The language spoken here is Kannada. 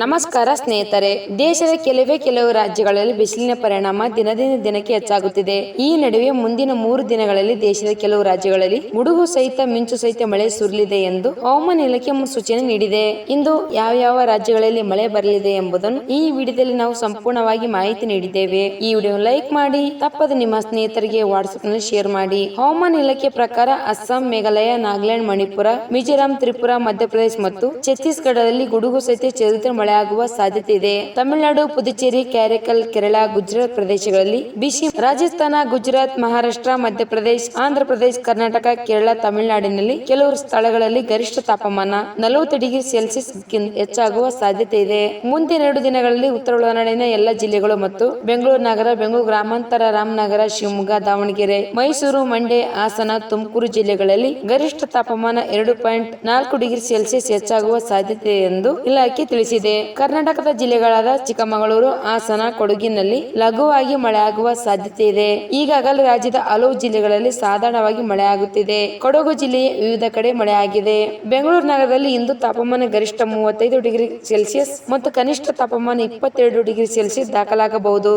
ನಮಸ್ಕಾರ ಸ್ನೇಹಿತರೆ, ದೇಶದ ಕೆಲವೇ ಕೆಲವು ರಾಜ್ಯಗಳಲ್ಲಿ ಬಿಸಿಲಿನ ಪರಿಣಾಮ ದಿನದಿಂದ ದಿನಕ್ಕೆ ಹೆಚ್ಚಾಗುತ್ತಿದೆ. ಈ ನಡುವೆ ಮುಂದಿನ ಮೂರು ದಿನಗಳಲ್ಲಿ ದೇಶದ ಕೆಲವು ರಾಜ್ಯಗಳಲ್ಲಿ ಗುಡುಗು ಸಹಿತ, ಮಿಂಚು ಸಹಿತ ಮಳೆ ಸುರಿಲಿದೆ ಎಂದು ಹವಾಮಾನ ಇಲಾಖೆ ಸೂಚನೆ ನೀಡಿದೆ. ಇಂದು ಯಾವ ಯಾವ ರಾಜ್ಯಗಳಲ್ಲಿ ಮಳೆ ಬರಲಿದೆ ಎಂಬುದನ್ನು ಈ ವಿಡಿಯೋದಲ್ಲಿ ನಾವು ಸಂಪೂರ್ಣವಾಗಿ ಮಾಹಿತಿ ನೀಡಿದ್ದೇವೆ. ಈ ವಿಡಿಯೋ ಲೈಕ್ ಮಾಡಿ, ತಪ್ಪದ ನಿಮ್ಮ ಸ್ನೇಹಿತರಿಗೆ ವಾಟ್ಸ್ಆಪ್ನಲ್ಲಿ ಶೇರ್ ಮಾಡಿ. ಹವಾಮಾನ ಇಲಾಖೆ ಪ್ರಕಾರ ಅಸ್ಸಾಂ, ಮೇಘಾಲಯ, ನಾಗಾಲ್ಯಾಂಡ್, ಮಣಿಪುರ, ಮಿಜೋರಾಂ, ತ್ರಿಪುರ, ಮಧ್ಯಪ್ರದೇಶ ಮತ್ತು ಛತ್ತೀಸ್ಗಢದಲ್ಲಿ ಗುಡುಗು ಸಹಿತ ಚದುರಿತ ಮಳೆ ಆಗುವ ಸಾಧ್ಯತೆ ಇದೆ. ತಮಿಳುನಾಡು, ಪುದುಚೇರಿ, ಕ್ಯಾರೆಕಲ್, ಕೇರಳ, ಗುಜರಾತ್ ಪ್ರದೇಶಗಳಲ್ಲಿ ಬಿಸಿ, ರಾಜಸ್ಥಾನ, ಗುಜರಾತ್, ಮಹಾರಾಷ್ಟ್ರ, ಮಧ್ಯಪ್ರದೇಶ ಆಂಧ್ರ ಪ್ರದೇಶ ಕರ್ನಾಟಕ, ಕೇರಳ, ತಮಿಳುನಾಡಿನಲ್ಲಿ ಕೆಲವು ಸ್ಥಳಗಳಲ್ಲಿ ಗರಿಷ್ಠ ತಾಪಮಾನ ನಲವತ್ತು ಡಿಗ್ರಿ ಸೆಲ್ಸಿಯಸ್ ಹೆಚ್ಚಾಗುವ ಸಾಧ್ಯತೆ ಇದೆ. ಮುಂದಿನ ಎರಡು ದಿನಗಳಲ್ಲಿ ಉತ್ತರ ಒಳನಾಡಿನ ಎಲ್ಲ ಜಿಲ್ಲೆಗಳು ಮತ್ತು ಬೆಂಗಳೂರು ನಗರ, ಬೆಂಗಳೂರು ಗ್ರಾಮಾಂತರ, ರಾಮನಗರ, ಶಿವಮೊಗ್ಗ, ದಾವಣಗೆರೆ, ಮೈಸೂರು, ಮಂಡ್ಯ, ಹಾಸನ, ತುಮಕೂರು ಜಿಲ್ಲೆಗಳಲ್ಲಿ ಗರಿಷ್ಠ ತಾಪಮಾನ ಎರಡು ಪಾಯಿಂಟ್ ನಾಲ್ಕು ಡಿಗ್ರಿ ಸೆಲ್ಸಿಯಸ್ ಹೆಚ್ಚಾಗುವ ಸಾಧ್ಯತೆ ಎಂದು ಇಲಾಖೆ ತಿಳಿಸಿದೆ. ಕರ್ನಾಟಕದ ಜಿಲ್ಲೆಗಳಾದ ಚಿಕ್ಕಮಗಳೂರು, ಹಾಸನ, ಕೊಡಗಿನಲ್ಲಿ ಲಘುವಾಗಿ ಮಳೆಯಾಗುವ ಸಾಧ್ಯತೆ ಇದೆ. ಈಗಾಗಲೇ ರಾಜ್ಯದ ಹಲವು ಜಿಲ್ಲೆಗಳಲ್ಲಿ ಸಾಧಾರಣವಾಗಿ ಮಳೆಯಾಗುತ್ತಿದೆ. ಕೊಡಗು ಜಿಲ್ಲೆಯ ವಿವಿಧ ಕಡೆ ಮಳೆಯಾಗಿದೆ. ಬೆಂಗಳೂರು ನಗರದಲ್ಲಿ ಇಂದು ತಾಪಮಾನ ಗರಿಷ್ಠ ಮೂವತ್ತೈದು ಡಿಗ್ರಿ ಸೆಲ್ಸಿಯಸ್ ಮತ್ತು ಕನಿಷ್ಠ ತಾಪಮಾನ ಇಪ್ಪತ್ತೆರಡು ಡಿಗ್ರಿ ಸೆಲ್ಸಿಯಸ್ ದಾಖಲಾಗಬಹುದು.